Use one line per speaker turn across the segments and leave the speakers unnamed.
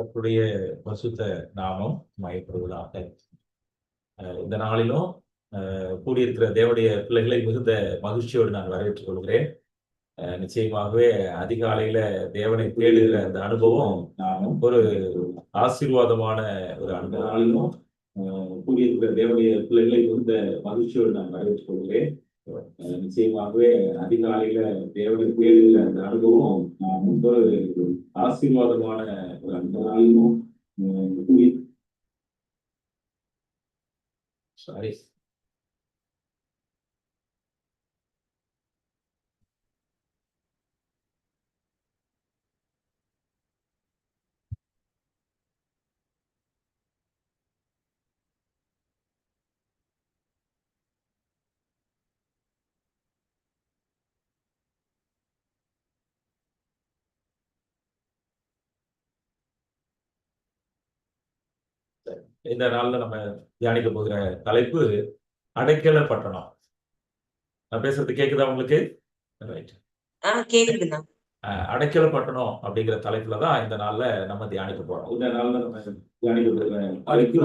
கத்துடைய பசுத்த நாமம் மயப்படுவதாக. இந்த நாளிலும் கூடியிருக்கிற தேவனுடைய பிள்ளைகளை மிகுந்த மகிழ்ச்சியோடு நான் வரவேற்றுக் கொள்கிறேன். நிச்சயமாகவே அதிகாலையில தேவனை தேடுகிற அந்த அனுபவம் நானும் ஒரு ஆசீர்வாதமான ஒரு அனுபவம். கூடியிருக்கிற தேவடைய பிள்ளைகளை மிகுந்த மகிழ்ச்சியோடு நான் வரவேற்றுக் கொள்கிறேன். நிச்சயமாகவே அதிகாலையில தேவனை தேடுகிற அந்த அனுபவம் நானும் ஒரு ஆசீர்வாதமான ஒரு அனுபவம். சாரி இந்த நாள்ல நம்ம தியானிக்க போகிற தலைப்பு அடைக்கல பட்டணம். நான் பேசுறது கேக்குதா உங்களுக்கு? ரைட்
ஆ கேக்குதுண்ணா.
அடைக்கல பட்டணம் அப்படிங்கிற தலைப்புல தான் இந்த நாள்ல நம்ம தியானிக்க போறோம். இந்த நாள்ல நம்ம தியானிக்க போகிற தலைப்பு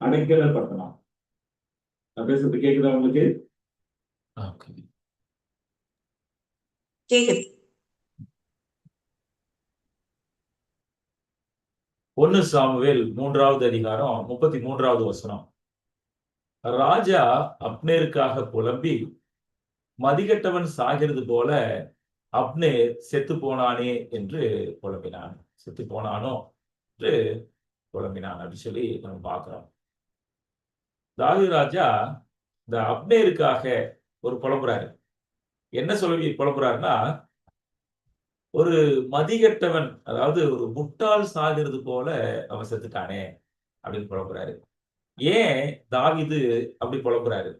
அடைக்கல பட்டணம். நான் பேசுறது கேக்குதா உங்களுக்கு?
கேக்குது.
ஒன்னு சாமுவேல் மூன்றாவது அதிகாரம் முப்பத்தி மூன்றாவது வசனம். ராஜா அப்னேருக்காக புலம்பி மதிகட்டவன் சாகிறது போல அப்னேர் செத்து போனானே என்று புலம்பினான். செத்து போனானோ என்று புலம்பினான் அப்படின்னு சொல்லி நம்ம பார்க்கிறோம். தாவி ராஜா இந்த அப்னேருக்காக ஒரு புலம்புறாரு. என்ன சொல்லி புலம்புறாருன்னா ஒரு மதிகட்டவன் அதாவது ஒரு முட்டாள் சாகிறது போல அவன் செத்துட்டானே அப்படின்னு புலம்புறாரு. ஏன் தாவிது அப்படி புலம்புறாரு?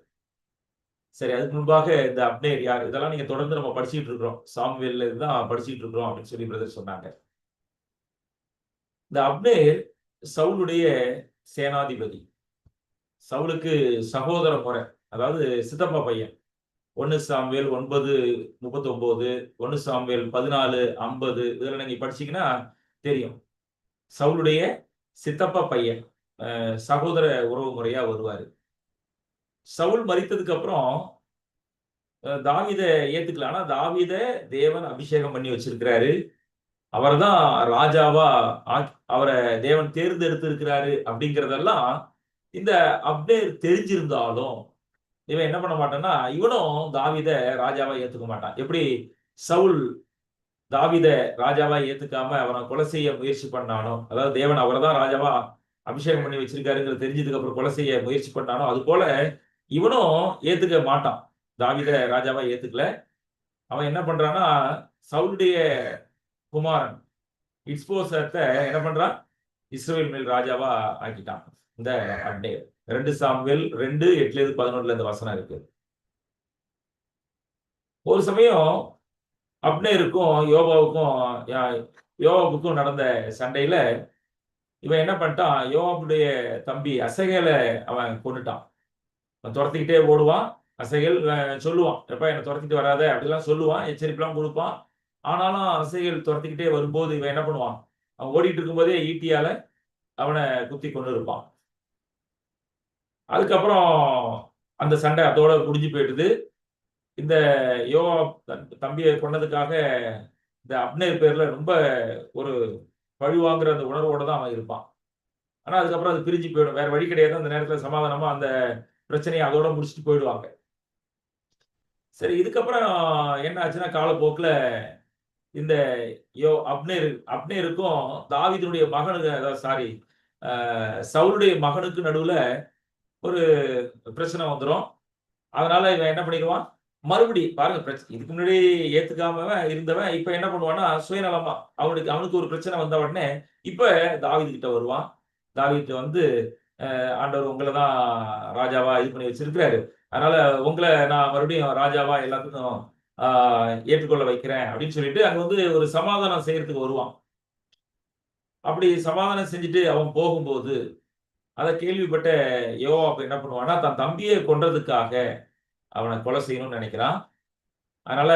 சரி அதுக்கு முன்பாக இந்த அப்னேர் யார்? இதெல்லாம் நீங்க தொடர்ந்து நம்ம படிச்சுட்டு இருக்கிறோம். சாம்வேல்ல தான் படிச்சுட்டு இருக்கிறோம் அப்படின்னு சொல்லி பிரதர் சொன்னாங்க. இந்த அப்னேர் சவுளுடைய சேனாதிபதி. சவுலுக்கு சகோதர முறை அதாவது சித்தப்பா பையன். ஒன்று சாம்வேல் ஒன்பது முப்பத்தி ஒன்பது ஒன்று சாம்வேல் பதினாலு ஐம்பது இதெல்லாம் நீங்க படிச்சீங்கன்னா தெரியும். சவுளுடைய சித்தப்பா பையன் சகோதர உறவு முறையா வருவாரு. சவுல் மறித்ததுக்கு அப்புறம் தாவித ஏத்துக்கல. ஆனா தாவித தேவன் அபிஷேகம் பண்ணி வச்சிருக்கிறாரு. அவர் தான் ராஜாவா அவரை தேவன் தேர்ந்தெடுத்து இருக்கிறாரு அப்படிங்கிறதெல்லாம் இந்த அப்டேர் தெரிஞ்சிருந்தாலும் இவன் என்ன பண்ண மாட்டான்னா இவனும் தாவித ராஜாவா ஏத்துக்க மாட்டான். எப்படி? சவுல் தாவித ராஜாவா ஏத்துக்காம அவனை கொலை செய்ய முயற்சி பண்ணானோ அதாவது தேவன் அவரை தான் ராஜாவா அபிஷேகம் பண்ணி வச்சிருக்காருங்கிற தெரிஞ்சதுக்கு அப்புறம் கொலை செய்ய முயற்சி பண்ணானோ அது போல இவனும் ஏத்துக்க மாட்டான். தாவித ராஜாவா ஏத்துக்கல. அவன் என்ன பண்றான்னா சவுளுடைய குமாரன் இஸ்போசத்தை என்ன பண்றான்? இஸ்ரேல் மேல் ராஜாவா ஆக்கிட்டான். இந்த அப்டேட் ரெண்டு சாம்வேல் ரெண்டு எட்டுல இருந்து பதினொன்றுல இந்த வசனம் இருக்கு. ஒரு சமயம் அப்னேருக்கும் யோபாவுக்கும் யோபாவுக்கும் நடந்த சண்டையில இவன் என்ன பண்ணிட்டான்? யோபாவுடைய தம்பி அசகேல அவன் கொண்டுட்டான் அவன் துரத்திக்கிட்டே ஓடுவான். அசைகள் சொல்லுவான் எப்ப என்னை துரத்திட்டு வராத அப்படிலாம் சொல்லுவான். எச்சரிப்பெல்லாம் கொடுப்பான். ஆனாலும் அசைகள் துரத்திக்கிட்டே வரும்போது இவன் என்ன பண்ணுவான்? அவன் ஓடிட்டு இருக்கும்போதே ஈட்டியால அவனை குத்தி கொண்டு இருப்பான் அதுக்கப்புறம் அந்த சண்டை அதோட முடிஞ்சு போயிடுது. இந்த யோகா தம்பியை கொண்டதுக்காக இந்த அப்னேர் பேர்ல ரொம்ப ஒரு பழிவாங்கிற அந்த உணர்வோட தான் அவன் இருப்பான். ஆனா அதுக்கப்புறம் அது பிரிஞ்சு போயிடும். வேற வழி கிடையாது. அந்த நேரத்துல சமாதானமா அந்த பிரச்சனையை அதோட முடிச்சுட்டு போயிடுவாங்க. சரி இதுக்கப்புறம் என்ன ஆச்சுன்னா காலப்போக்கில் இந்த யோ அப்னேர் அப்னேருக்கும் தாவிதனுடைய மகனுக்கு சாரி சவுளுடைய மகனுக்கு நடுவில் ஒரு பிரச்சனை வந்துடும் அதனால இவன் என்ன பண்ணிடுவான்? மறுபடி பாருங்க பிரச்சனை இதுக்கு முன்னாடி ஏத்துக்காம இருந்தவன் இப்ப என்ன பண்ணுவான்னா சுயநலமா அவனுக்கு அவனுக்கு ஒரு பிரச்சனை வந்த உடனே இப்ப தாவிது கிட்ட வருவான். தாவிகிட்ட வந்து ஆண்டவர் உங்களை தான் ராஜாவா இது பண்ணி வச்சிருக்கிறாரு. அதனால உங்களை நான் மறுபடியும் ராஜாவா எல்லாத்துக்கும் ஏற்றுக்கொள்ள வைக்கிறேன் அப்படின்னு சொல்லிட்டு அங்க வந்து ஒரு சமாதானம் செய்யறதுக்கு வருவான். அப்படி சமாதானம் செஞ்சுட்டு அவன் போகும்போது அதை கேள்விப்பட்ட யோவா என்ன பண்ணுவான்னா தன் தம்பியை கொன்றதுக்காக அவனை கொலை செய்யணும்னு நினைக்கிறான். அதனால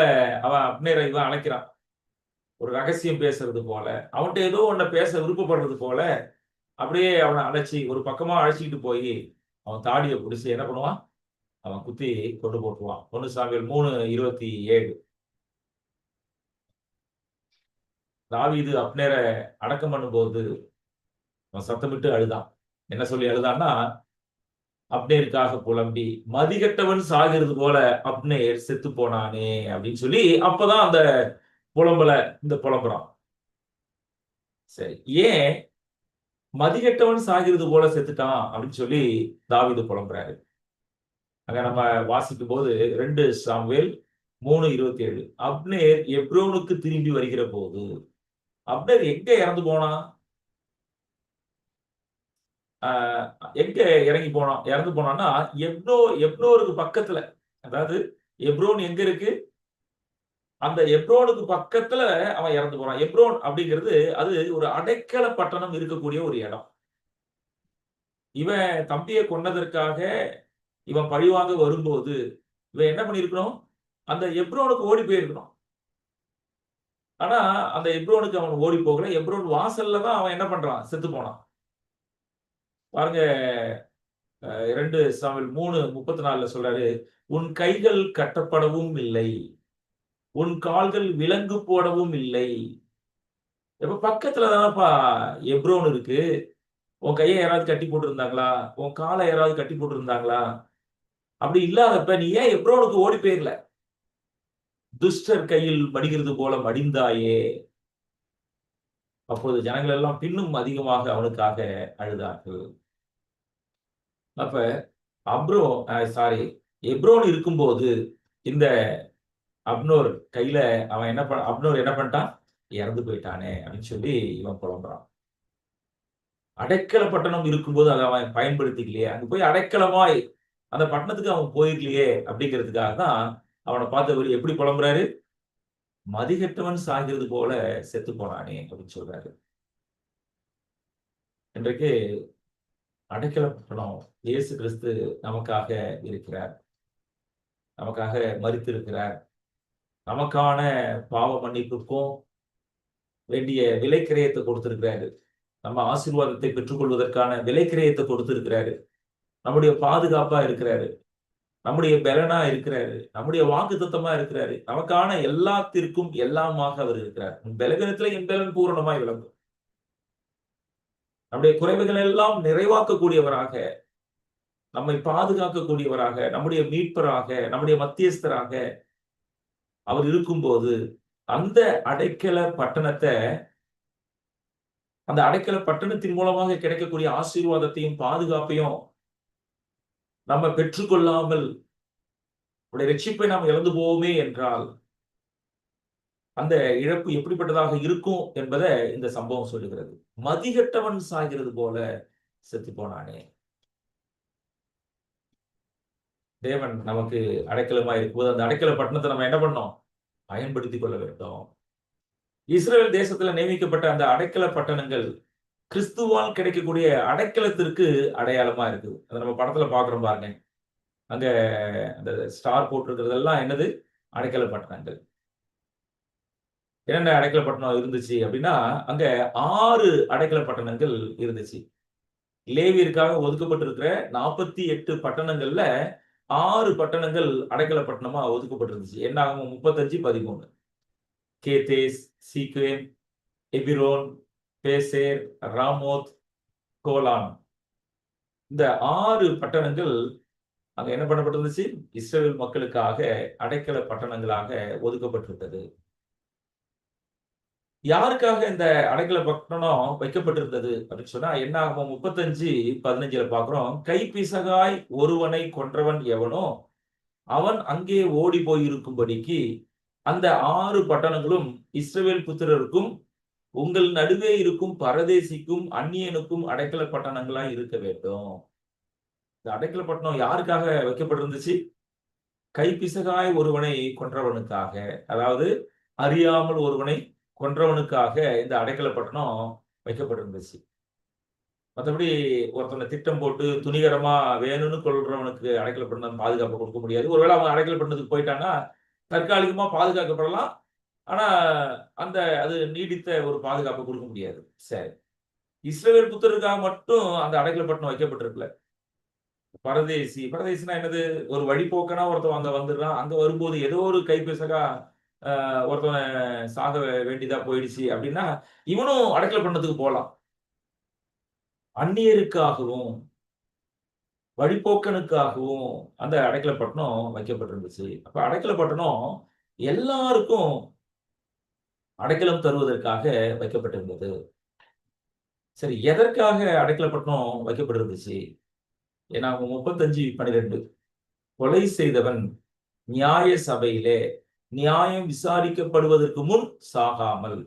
அவன் அப்னேரை இவன் அழைக்கிறான். ஒரு ரகசியம் பேசுறது போல அவன்கிட்ட ஏதோ ஒன்ன பேச விருப்பப்படுறது போல அப்படியே அவனை அழைச்சி ஒரு பக்கமா அழைச்சிக்கிட்டு போய் அவன் தாடியை பிடிச்சி என்ன பண்ணுவான்? அவன் குத்தி கொண்டு போட்டுருவான். ஒன்று சாமியல் மூணு இருபத்தி ஏழு. தாவீது அப்னேரை அடக்கம் பண்ணும்போது அவன் சத்தமிட்டு அழுதான். என்ன சொல்லி எழுதான்னா அப்னேருக்காக புலம்பி மதிகட்டவன் சாகிறது போல அப்னேர் செத்து போனானே அப்படின்னு சொல்லி அப்பதான் அந்த புலம்பல இந்த புலம்புறான். சரி ஏன் மதிகட்டவன் சாகிறது போல செத்துட்டான் அப்படின்னு சொல்லி தாவிது புலம்புறாரு. அங்க நம்ம வாசிக்கும் போது ரெண்டு சாம்வேல் மூணு இருபத்தி ஏழு அப்னேர் எப்ரோனுக்கு திரும்பி வருகிற போது அப்னேர் எங்க இறந்து போனான்? எங்க இறங்கி போனான் இறந்து போனோம்னா எப்ரோ எப்ரோருக்கு பக்கத்துல அதாவது எப்ரோன் எங்க இருக்கு? அந்த எப்ரோனுக்கு பக்கத்துல அவன் இறந்து போறான். எப்ரோன் அப்படிங்கிறது அது ஒரு அடைக்கல பட்டணம் இருக்கக்கூடிய ஒரு இடம். இவன் தம்பியை கொன்னதற்காக இவன் பழிவாங்க வரும்போது இவன் என்ன பண்ணிருக்கணும் அந்த எப்ரோனுக்கு ஓடி போயிருக்கணும். ஆனா அந்த எப்ரோனுக்கு அவன் ஓடி போகல. எப்ரோன் வாசல்ல தான் அவன் என்ன பண்றான்? செத்து போனான். பாருங்க இரண்டு சாமில் மூணு முப்பத்தி நாலுல சொல்றாரு உன் கைகள் கட்டப்படவும் இல்லை. உன் கால்கள் விலங்கு போடவும் இல்லை. இப்ப பக்கத்துல தானப்பா எப்ரோன் இருக்கு. உன் கையை யாராவது கட்டி போட்டிருந்தாங்களா? உன் காலை யாராவது கட்டி போட்டிருந்தாங்களா? அப்படி இல்லாதப்ப நீ ஏன் எப்ரோனுக்கு ஓடி போயிடல துஷ்டர் கையில் மடிகிறது போல மடிந்தாயே. அப்போது ஜனங்கள் எல்லாம் பின்னும் அதிகமாக அவனுக்காக அழுதார்கள். அப்ப அப்ரோ சாரி எப்ரோன் இருக்கும்போது இந்த அப்னோர் கையில அவன் என்ன பண்ண அப்னோர் என்ன பண்ணிட்டான்? இறந்து போயிட்டானே அப்படின்னு சொல்லி இவன் புலம்புறான். அடைக்கல பட்டணம் இருக்கும்போது அதை அவன் பயன்படுத்திக்கலையே. அங்க போய் அடைக்கலமாய் அந்த பட்டணத்துக்கு அவன் போயிருக்கலையே அப்படிங்கிறதுக்காக தான் அவனை பார்த்து எப்படி புலம்புறாரு? மதிகெட்டவன் சாகிறது போல செத்து போனானே அப்படின்னு சொல்றாரு. இன்றைக்கு அடைக்கல பட்டணம் இயேசு கிறிஸ்து நமக்காக இருக்கிறார். நமக்காக மறித்திருக்கிறார் நமக்கான பாவ மன்னிப்புக்கும் வேண்டிய விலைக்கிரயத்தை கொடுத்திருக்கிறாரு. நம்ம ஆசீர்வாதத்தை பெற்றுக்கொள்வதற்கான விலைக்கிரயத்தை கொடுத்திருக்கிறாரு. நம்முடைய பாதுகாப்பா இருக்கிறாரு. நம்முடைய பலனா இருக்கிறாரு. நம்முடைய வாக்கு தத்தமா இருக்கிறாரு. நமக்கான எல்லாத்திற்கும் எல்லாமாக அவர் இருக்கிறார். பலவீனத்துல என் பலன் பூரணமாய் விளங்கும். நம்முடைய குறைவுகள் எல்லாம் நிறைவாக்கக்கூடியவராக நம்மை பாதுகாக்கக்கூடியவராக நம்முடைய மீட்பராக நம்முடைய மத்தியஸ்தராக அவர் இருக்கும்போது அந்த அடைக்கல பட்டணத்தை அந்த அடைக்கல பட்டணத்தின் மூலமாக கிடைக்கக்கூடிய ஆசீர்வாதத்தையும் பாதுகாப்பையும் நம்ம பெற்றுக்கொள்ளாமல் உடைய ரட்சிப்பை நாம் இழந்து போவோமே என்றால் அந்த இழப்பு எப்படிப்பட்டதாக இருக்கும் என்பதை இந்த சம்பவம் சொல்லுகிறது. மதிகட்டவன் சாகிறது போல செத்து போனானே. தேவன் நமக்கு அடைக்கலமா இருக்கும்போது அந்த அடைக்கல பட்டணத்தை நம்ம என்ன பண்ணோம்? பயன்படுத்திக் கொள்ள வேண்டும். இஸ்ரேல் தேசத்துல நியமிக்கப்பட்ட அந்த அடைக்கல பட்டணங்கள் கிறிஸ்துவால் கிடைக்கக்கூடிய அடைக்கலத்திற்கு அடையாளமா இருக்குது. அதை நம்ம படத்துல பாக்குறோம் பாருங்க. அங்க அந்த ஸ்டார் போட்டிருக்கிறதெல்லாம் என்னது? அடைக்கல பட்டணங்கள் என்னென்ன அடைக்கல பட்டணம் இருந்துச்சு அப்படின்னா அங்க ஆறு அடைக்கல பட்டணங்கள் இருந்துச்சு. லேவியருக்காக ஒதுக்கப்பட்டிருக்கிற நாற்பத்தி எட்டு பட்டணங்கள்ல ஆறு பட்டணங்கள் அடைக்கல பட்டணமா ஒதுக்கப்பட்டிருந்துச்சு. என்ன ஆகும் முப்பத்தஞ்சு பதிமூணு. Kedesh Shechem Hebron Bezer Ramoth Golan. இந்த ஆறு பட்டணங்கள் அங்க என்ன பண்ணப்பட்டிருந்துச்சு? இஸ்ரேல் மக்களுக்காக அடைக்கல பட்டணங்களாக ஒதுக்கப்பட்டிருந்தது. யாருக்காக இந்த அடைக்கல பட்டணம் வைக்கப்பட்டிருந்தது அப்படின்னு சொன்னா என்ன ஆகும் முப்பத்தஞ்சு பதினஞ்சுல பாக்குறோம். கைப்பிசகாய் ஒருவனை கொன்றவன் எவனோ அவன் அங்கே ஓடி போயிருக்கும்படிக்கு அந்த ஆறு பட்டணங்களும் இஸ்ரேல் புத்திரருக்கும் உங்கள் நடுவே இருக்கும் பரதேசிக்கும் அந்நியனுக்கும் அடைக்கல பட்டணங்களா இருக்க வேண்டும். இந்த அடைக்கல பட்டணம் யாருக்காக வைக்கப்பட்டிருந்துச்சு? கைப்பிசகாய் ஒருவனை கொன்றவனுக்காக. அதாவது அறியாமல் ஒருவனை கொன்றவனுக்காக இந்த அடைக்கல பட்டணம் வைக்கப்பட்டிருந்துச்சு. மற்றபடி ஒருத்தனை திட்டம் போட்டு துணிகரமா வேணும்னு கொள்றவனுக்கு அடைக்கல பட்டணம் பாதுகாப்பு கொடுக்க முடியாது. ஒருவேளை அவன் அடைக்கல பட்டணத்துக்கு போயிட்டான்னா தற்காலிகமா பாதுகாக்கப்படலாம். ஆனா அந்த அது நீடித்த ஒரு பாதுகாப்பு கொடுக்க முடியாது. சரி. இஸ்ரேல் புத்தருக்காக மட்டும் அந்த அடைக்கலப்பட்டினம் வைக்கப்பட்டிருக்கல. பரதேசி பரதேசினா என்னது? ஒரு வழிபோக்கனா ஒருத்தன் அங்க வந்துடுறான். அங்க வரும்போது ஏதோ ஒரு கைபேசகா ஒருத்தவன் ஒருத்தன் சாக வேண்டியதா போயிடுச்சு அப்படின்னா இவனும் அடைக்கல பண்ணதுக்கு போகலாம் அந்நியருக்காகவும் வழிபோக்கனுக்காகவும் அந்த அடைக்கலப்பட்டினம் வைக்கப்பட்டிருந்துச்சு. அப்ப அடைக்கலப்பட்டினம் எல்லாருக்கும் அடைக்கலம் தருவதற்காக வைக்கப்பட்டிருந்தது. சரி எதற்காக அடைக்கலப்பட்டினம் வைக்கப்பட்டிருந்துச்சு ஏன்னா அவங்க முப்பத்தஞ்சு பன்னிரெண்டு கொலை செய்தவன் நியாய சபையிலே நியாயம் விசாரிக்கப்படுவதற்கு முன் சாகாமல்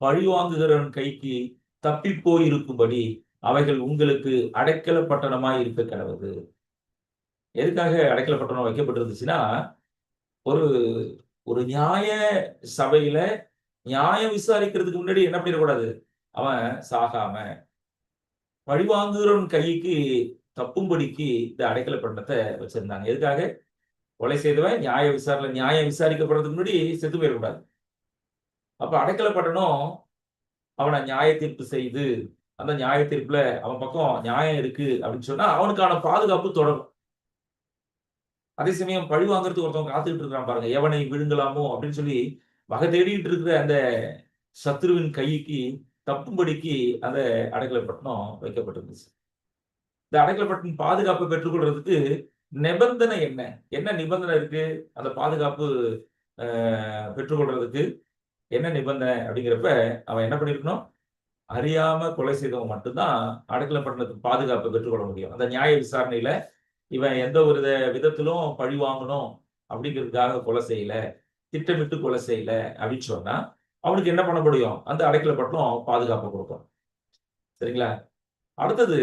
பழிவாங்குகிறவன் கைக்கு தப்பி போயிருக்கும்படி அவைகள் உங்களுக்கு அடைக்கல பட்டணமாய் இருக்க கிடவது. எதுக்காக அடைக்கல பட்டணம் வைக்கப்பட்டிருந்துச்சுன்னா ஒரு ஒரு நியாய சபையில நியாயம் விசாரிக்கிறதுக்கு முன்னாடி என்ன பண்ணிடக்கூடாது? அவன் சாகாம பழிவாங்குகிறவன் கைக்கு தப்பும்படிக்கு இந்த அடைக்கல பட்டணத்தை வச்சிருந்தாங்க. எதுக்காக? கொலை செய்தவன் நியாய விசாரணை நியாயம் விசாரிக்கப்படுறதுக்கு முன்னாடி செத்து போயிடக்கூடாது. அப்ப அடைக்கல பட்டணம் அவனை நியாய தீர்ப்பு செய்து அந்த நியாய தீர்ப்புல அவன் பக்கம் நியாயம் இருக்கு அப்படின்னு சொன்னா அவனுக்கான பாதுகாப்பு தொடரும். அதே சமயம் பழி வாங்குறதுக்கு ஒருத்தவங்க காத்துக்கிட்டு இருக்கான் பாருங்க. எவனை விழுங்கலாமோ அப்படின்னு சொல்லி வகை தேடிட்டு இருக்கிற அந்த சத்ருவின் கைக்கு தப்பும்படிக்கு அந்த அடைக்கலப்பட்டினம் வைக்கப்பட்டிருந்துச்சு. இந்த அடைக்கலப்பட்டினம் பாதுகாப்பை பெற்றுக்கொள்றதுக்கு நிபந்தனை என்ன? என்ன நிபந்தனை இருக்கு? அந்த பாதுகாப்பு பெற்றுக்கொள்றதுக்கு என்ன நிபந்தனை அப்படிங்கிறப்ப அவன் என்ன பண்ணிருக்கணும்? அறியாம கொலை செய்தவன் மட்டும்தான் அடைக்கலப்பட்டினத்துக்கு பாதுகாப்பை பெற்றுக்கொள்ள முடியும். அந்த நியாய விசாரணையில இவன் எந்த ஒரு வித- விதத்திலும் பழி வாங்கணும் அப்படிங்கிறதுக்காக கொலை செய்யல. திட்டமிட்டு கொலை செய்யல அப்படின்னு சொன்னா அவனுக்கு என்ன பண்ண முடியும்? அந்த அடைக்கலப்பட்டினம் பாதுகாப்பு கொடுக்கும். சரிங்களா? அடுத்தது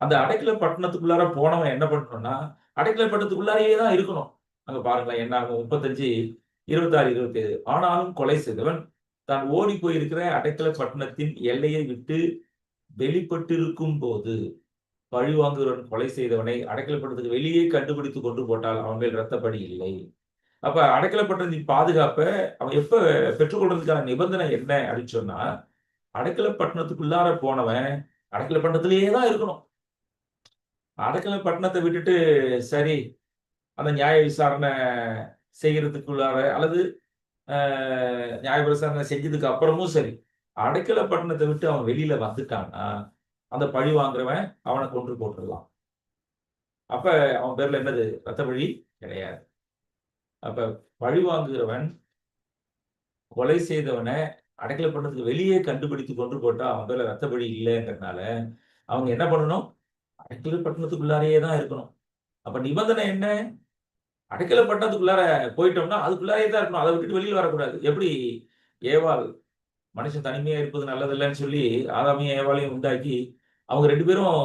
அந்த அடைக்கல பட்டணத்துக்குள்ளார போனவன் என்ன பண்ணணும்னா அடைக்கல பட்டணத்துக்குள்ளாரையே தான் இருக்கணும். அங்க பாருங்களேன் என்ன ஆகும்? முப்பத்தஞ்சு இருபத்தாறு இருபத்தி ஏழு ஆனாலும் கொலை செய்தவன் தான் ஓடி போயிருக்கிற அடைக்கல பட்டணத்தின் எல்லையை விட்டு வெளிப்பட்டிருக்கும் போது பழிவாங்குகிறவன் கொலை செய்தவனை அடைக்கலப்பட்டதுக்கு வெளியே கண்டுபிடித்து கொண்டு போட்டால் அவன் மேல் ரத்தப்படி இல்லை. அப்ப அடைக்கலப்பட்டத்தின் பாதுகாப்பை அவன் எப்ப பெற்றுக்கொள்றதுக்கான நிபந்தனை என்ன அப்படின்னு சொன்னா அடைக்கலப்பட்டினத்துக்குள்ளார போனவன் அடைக்கலப்பட்டினத்திலேயே தான் இருக்கணும். அடைக்கலப்பட்டினத்தை விட்டுட்டு சரி அந்த நியாய விசாரணை செய்யறதுக்குள்ளார அல்லது நியாய விசாரணை செஞ்சதுக்கு அப்புறமும் சரி அடைக்கலப்பட்டினத்தை விட்டு அவன் வெளியில வந்துட்டான்னா அந்த பழி வாங்குறவன் அவனை கொன்று போட்டுடலாம். அப்ப அவன் பேர்ல என்னது? ரத்த பழி கிடையாது. அப்ப பழி வாங்குகிறவன் கொலை செய்தவனை அடைக்கல பண்ணதுக்கு வெளியே கண்டுபிடித்து கொண்டு போட்டா அவன் பேர்ல ரத்த பழி இல்லைங்கிறதுனால அவங்க என்ன பண்ணணும்? அடைக்கல பட்டணத்துக்குள்ளாரையே தான் இருக்கணும். அப்ப நிபந்தனை என்ன? அடைக்கல பட்டணத்துக்குள்ளார போயிட்டோம்னா அதுக்குள்ளாரையே தான் இருக்கணும். அதை விட்டுட்டு வெளியில் வரக்கூடாது. எப்படி? ஏவாள் மனுஷன் தனிமையா இருப்பது நல்லதில்லைன்னு சொல்லி ஆதாமையும் ஏவாளையும் உண்டாக்கி அவங்க ரெண்டு பேரும்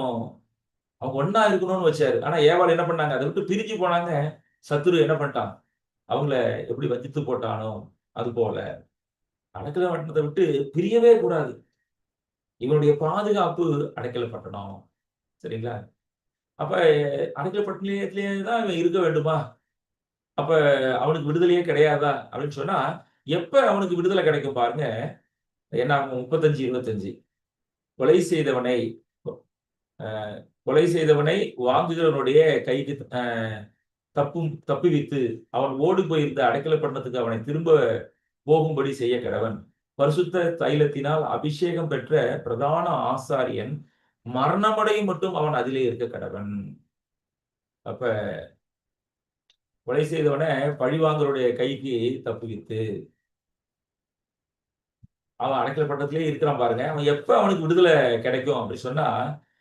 அவங்க ஒன்னா இருக்கணும்னு வச்சாரு. ஆனா ஏவாள் என்ன பண்ணாங்க? அதை விட்டு பிரிஞ்சு போனாங்க. சத்துரு என்ன பண்ணிட்டான்? அவங்கள எப்படி வஞ்சித்து போட்டானோ அது போல அடைக்கல பட்டணத்தை விட்டு பிரியவே கூடாது. இவனுடைய பாதுகாப்பு அடைக்கல பட்டணம் சரிங்களா? அப்ப அடைக்கல பட்டணத்திலேயே தான் இவன் இருக்க வேண்டுமா? அப்ப அவனுக்கு விடுதலையே கிடையாதா? அப்படின்னு சொன்னா எப்ப அவனுக்கு விடுதலை கிடைக்கும் பாருங்க. என்ன முப்பத்தஞ்சு இருபத்தஞ்சு. கொலை செய்தவனை கொலை செய்தவனை வாங்குகிறவனுடைய கைக்கு தப்பும் தப்பும் தப்புவித்து அவன் ஓடி போயிருந்த அடைக்கல பட்டணத்துக்கு அவனை திரும்ப போகும்படி செய்ய கடவன். பரிசுத்த தைலத்தினால் அபிஷேகம் பெற்ற பிரதான ஆசாரியன் மரணமடையும் மட்டும் அவன் அதிலே இருக்க கடவன். அப்ப கொலை செய்தவனை பழிவாங்கருடைய கைக்கு தப்புவித்து அவன் அடைக்கல பட்டத்திலே இருக்கிறான் பாருங்க. அவன் எப்ப அவனுக்கு விடுதலை கிடைக்கும் அப்படி சொன்னா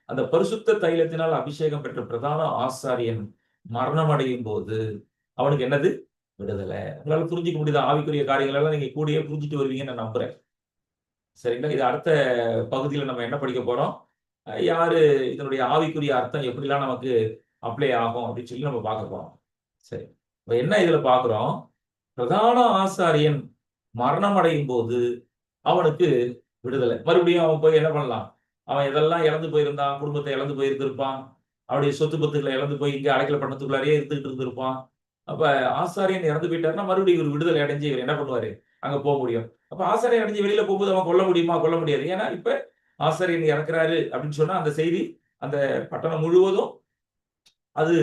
அந்த பரிசுத்த தைலத்தினால் அபிஷேகம் பெற்ற பிரதான ஆசாரியன் மரணம் அடையும் போது அவனுக்கு என்னது? விடுதலை. உங்களால் புரிஞ்சிக்க முடியுது? ஆவிக்குரிய காரியங்கள் எல்லாம் நீங்க கூடயே புரிஞ்சுட்டு வருவீங்கன்னு நான் நம்புறேன். சரிங்களா? இது அடுத்த பகுதியில நம்ம என்ன படிக்க போறோம்? யாரு இதனுடைய ஆவிக்குரிய அர்த்தம் எப்படிலாம் நமக்கு அப்ளை ஆகும் அப்படின்னு சொல்லி நம்ம பார்க்க போறோம். சரி. இப்ப என்ன இதுல பாக்குறோம் பிரதான ஆசாரியன் மரணம் அடையும் போது அவனுக்கு விடுதலை. மறுபடியும் அவன் போய் என்ன பண்ணலாம்? அவன் இதெல்லாம் இழந்து போயிருந்தான்? குடும்பத்தை இழந்து போயிருந்திருப்பான்? அவருடைய சொத்து பத்துக்களை இழந்து போய் இங்கே அடைக்கல பண்ணத்துக்குள்ளாரே இருந்துகிட்டு இருந்திருப்பான். அப்ப ஆசாரியன் இறந்து போயிட்டாருன்னா மறுபடியும் இவர் விடுதலை அடைஞ்சு இவர் என்ன பண்ணுவாரு? அங்க போக முடியும். அப்ப ஆசாரியன் அடைஞ்சு வெளியில போகும்போது அவன் கொல்ல முடியுமா? கொல்ல முடியாது. ஏன்னா இப்ப ஆசாரியன் இறக்குறாரு அப்படின்னு சொன்னா அந்த செய்தி அந்த பட்டணம் முழுவதும் அது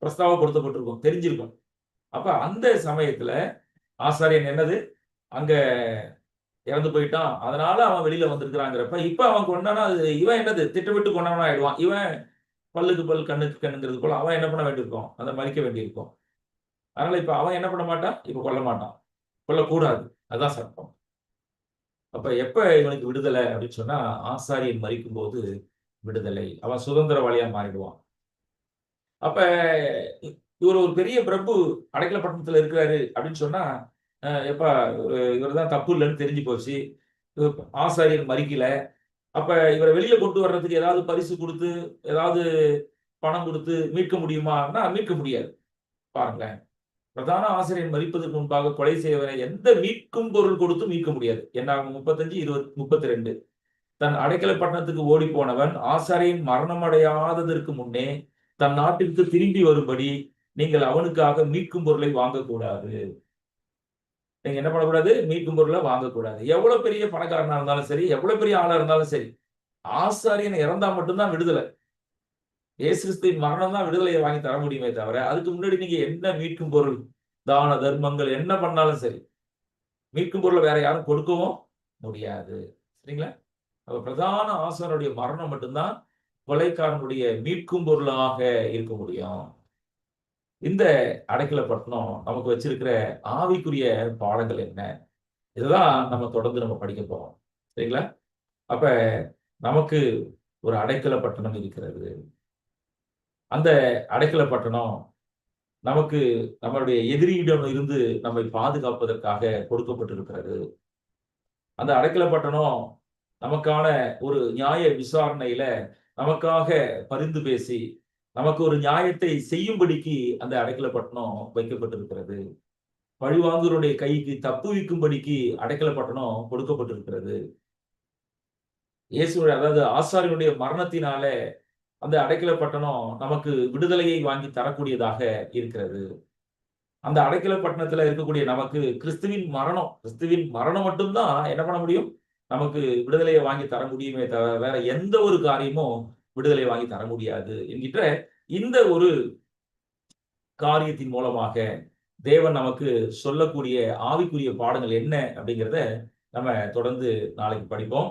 பிரஸ்தாவப்படுத்தப்பட்டிருக்கும் தெரிஞ்சிருக்கும். அப்ப அந்த சமயத்துல ஆசாரியன் என்னது? அங்க இறந்து போயிட்டான். அதனால அவன் வெளியில வந்திருக்கிறாங்கிறப்ப இப்ப அவன் கொண்டானா அது இவன் என்னது? திட்டமிட்டு கொண்டவனா ஆயிடுவான் இவன் பல்லுக்கு பல் கண்ணுக்கு கண்ணுங்கிறது போல அவன் என்ன பண்ண வேண்டியிருக்கும்? அதை மறிக்க வேண்டியிருக்கும். அதனால இப்ப அவன் என்ன பண்ண மாட்டான்? இப்ப கொல்ல மாட்டான். கொல்லக்கூடாது. அதுதான் சட்டம். அப்ப எப்ப இவனுக்கு விடுதலை அப்படின்னு சொன்னா ஆசாரியன் மறிக்கும் போது விடுதலை. அவன் சுதந்திரவாளியா மாறிடுவான். அப்ப இவர் ஒரு பெரிய பிரபு அடைக்கலப்பட்டினத்துல இருக்கிறாரு அப்படின்னு சொன்னா எப்பா இவர் தான் தப்பு இல்லைன்னு தெரிஞ்சு போச்சு. ஆசாரியன் ஆசாரியர் மறிக்கல. அப்ப இவரை வெளியில கொண்டு வர்றதுக்கு ஏதாவது பரிசு கொடுத்து ஏதாவது பணம் கொடுத்து மீட்க முடியுமான்னா மீட்க முடியாது. பாருங்களேன். பிரதான ஆசிரியர் மறிப்பதற்கு முன்பாக கொலை செய்வனை எந்த மீட்கும் பொருள் கொடுத்து மீட்க முடியாது. என்ன முப்பத்தஞ்சு இருபத்தி முப்பத்தி ரெண்டு தன் அடைக்கல பட்டணத்துக்கு ஓடி போனவன் ஆசாரியின் மரணம் அடையாததற்கு முன்னே தன் நாட்டிற்கு திரும்பி வரும்படி நீங்கள் அவனுக்காக மீட்கும் பொருளை வாங்கக்கூடாது. நீங்க என்ன பண்ணக்கூடாது? மீட்கும் பொருளை வாங்கக்கூடாது. எவ்வளவு பெரிய பணக்காரனா இருந்தாலும் சரி எவ்வளவு பெரிய ஆளா இருந்தாலும் சரி ஆசாரியன் இறந்தா மட்டும்தான் விடுதலை. இயேசு கிறிஸ்துவின் மரணம் தான் விடுதலையை வாங்கி தர முடியுமே தவிர அதுக்கு முன்னாடி நீங்க என்ன மீட்கும் பொருள் தான தர்மங்கள் என்ன பண்ணாலும் சரி மீட்கும் பொருளை வேற யாரும் கொடுக்கவும் முடியாது. சரிங்களா? அப்ப பிரதான ஆசாரனுடைய மரணம் மட்டும்தான் கொலைக்காரனுடைய மீட்கும் பொருளாக இருக்க முடியும். இந்த அடைக்கலப்பட்டணம் நமக்கு வச்சிருக்கிற ஆவிக்குரிய பாடங்கள் என்ன? இதுதான் நம்ம தொடர்ந்து நம்ம படிக்க போறோம். சரிங்களா? அப்ப நமக்கு ஒரு அடைக்கலப்பட்டணம் இருக்கிறது. அந்த அடைக்கலப்பட்டணம் நமக்கு நம்மளுடைய எதிரியிடம் இருந்து நம்மை பாதுகாப்பதற்காக கொடுக்கப்பட்டிருக்கிறது. அந்த அடைக்கலப்பட்டணம் நமக்கான ஒரு நியாய விசாரணையில நமக்காக பரிந்து பேசி நமக்கு ஒரு நியாயத்தை செய்யும்படிக்கு அந்த அடைக்கலப்பட்டணம் வைக்கப்பட்டிருக்கிறது. பழிவாங்குவருடைய கைக்கு தப்புவிக்கும்படிக்கு அடைக்கலப்பட்டணம் கொடுக்கப்பட்டிருக்கிறது. இயேசுடைய அதாவது ஆசாரியனுடைய மரணத்தினால அந்த அடைக்கலப்பட்டணம் நமக்கு விடுதலையை வாங்கி தரக்கூடியதாக இருக்கிறது. அந்த அடைக்கலப்பட்டினத்துல இருக்கக்கூடிய நமக்கு கிறிஸ்துவின் மரணம் கிறிஸ்துவின் மரணம் மட்டும்தான் என்ன பண்ண முடியும்? நமக்கு விடுதலையை வாங்கி தர முடியுமே தவிர வேற எந்த ஒரு காரியமும் விடுதலை வாங்கி தர முடியாது என்கின்ற இந்த ஒரு காரியத்தின் மூலமாக தேவன் நமக்கு சொல்லக்கூடிய ஆவிக்குரிய பாடங்கள் என்ன அப்படிங்கிறத நம்ம தொடர்ந்து நாளைக்கு படிப்போம்.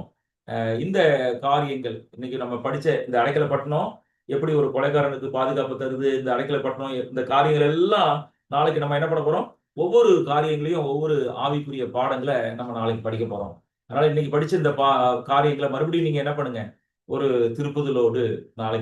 இந்த காரியங்கள் இன்னைக்கு நம்ம படிச்ச இந்த அடைக்கலப்பட்டணம் எப்படி ஒரு கொலைக்காரனுக்கு பாதுகாப்பு தருது இந்த அடைக்கலப்பட்டணம் இந்த காரியங்கள் எல்லாம் நாளைக்கு நம்ம என்ன பண்ண போறோம்? ஒவ்வொரு காரியங்களையும் ஒவ்வொரு ஆவிக்குரிய பாடங்களை நம்ம நாளைக்கு படிக்க போறோம். அதனால இன்னைக்கு படிச்ச இந்த பா காரியங்களை மறுபடியும் நீங்க என்ன பண்ணுங்க? ஒரு திருப்புதலோடு நாளைக்கு